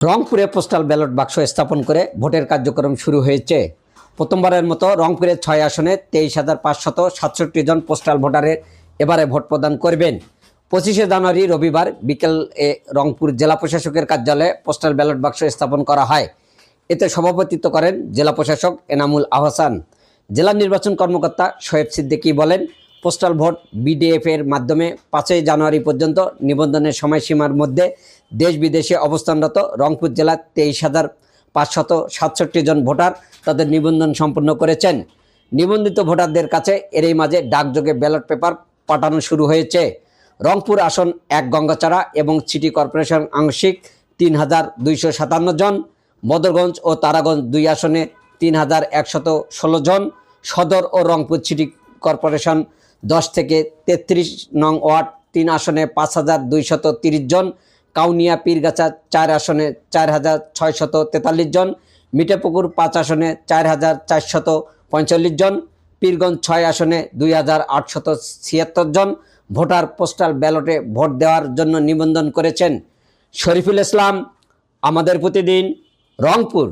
রংপুরে postal ballot বাক্স স্থাপন করে ভোটের কার্যক্রম শুরু হয়েছে। প্রথমবারের মতো রংপুরের ছয় আসনে তেইশ হাজার পাঁচশত সাতষট্টি জন পোস্টাল ভোটারের এবারে ভোট প্রদান করবেন। পঁচিশে জানুয়ারি রবিবার বিকেল এ রংপুর জেলা প্রশাসকের কার্যালয়ে পোস্টাল ব্যালট বাক্স স্থাপন করা হয়। এতে সভাপতিত্ব করেন জেলা প্রশাসক এনামুল আহসান। জেলা নির্বাচন কর্মকর্তা শোয়েব সিদ্দিকী বলেন পোস্টাল ভোট বিডিএফ এর মাধ্যমে পাঁচই জানুয়ারি পর্যন্ত নিবন্ধনের সময়সীমার মধ্যে দেশ বিদেশে অবস্থানরত রংপুর জেলার তেইশ হাজার পাঁচশত সাতষট্টি জন ভোটার তাদের নিবন্ধন সম্পন্ন করেছেন। নিবন্ধিত ভোটারদের কাছে এরই মাঝে ডাকযোগে ব্যালট পেপার পাঠানো শুরু হয়েছে। রংপুর আসন এক গঙ্গাচাড়া এবং সিটি কর্পোরেশন আংশিক তিন হাজার দুইশো সাতান্ন জন বদরগঞ্জ ও তারাগঞ্জ দুই আসনে তিন হাজার একশত ষোলো জন, সদর ও রংপুর সিটি কর্পোরেশন দশ থেকে তেত্রিশ নং ওয়ার্ড, তিন আসনে পাঁচ হাজার দুইশত তিরিশ জন, কাউনিয়া, পীরগাছা চার আসনে চার হাজার ছয়শত তেতাল্লিশ জন, মিঠাপুকুর পাঁচ আসনে চার হাজার চারশত পঁয়তাল্লিশ জন, পীরগঞ্জ ছয় আসনে দুই হাজার আটশত ছিয়াত্তর জন ভোটার পোস্টাল ব্যালটে ভোট দেওয়ার জন্য নিবন্ধন করেছেন। শরীফুল ইসলাম, আমাদের প্রতিদিন রংপুর।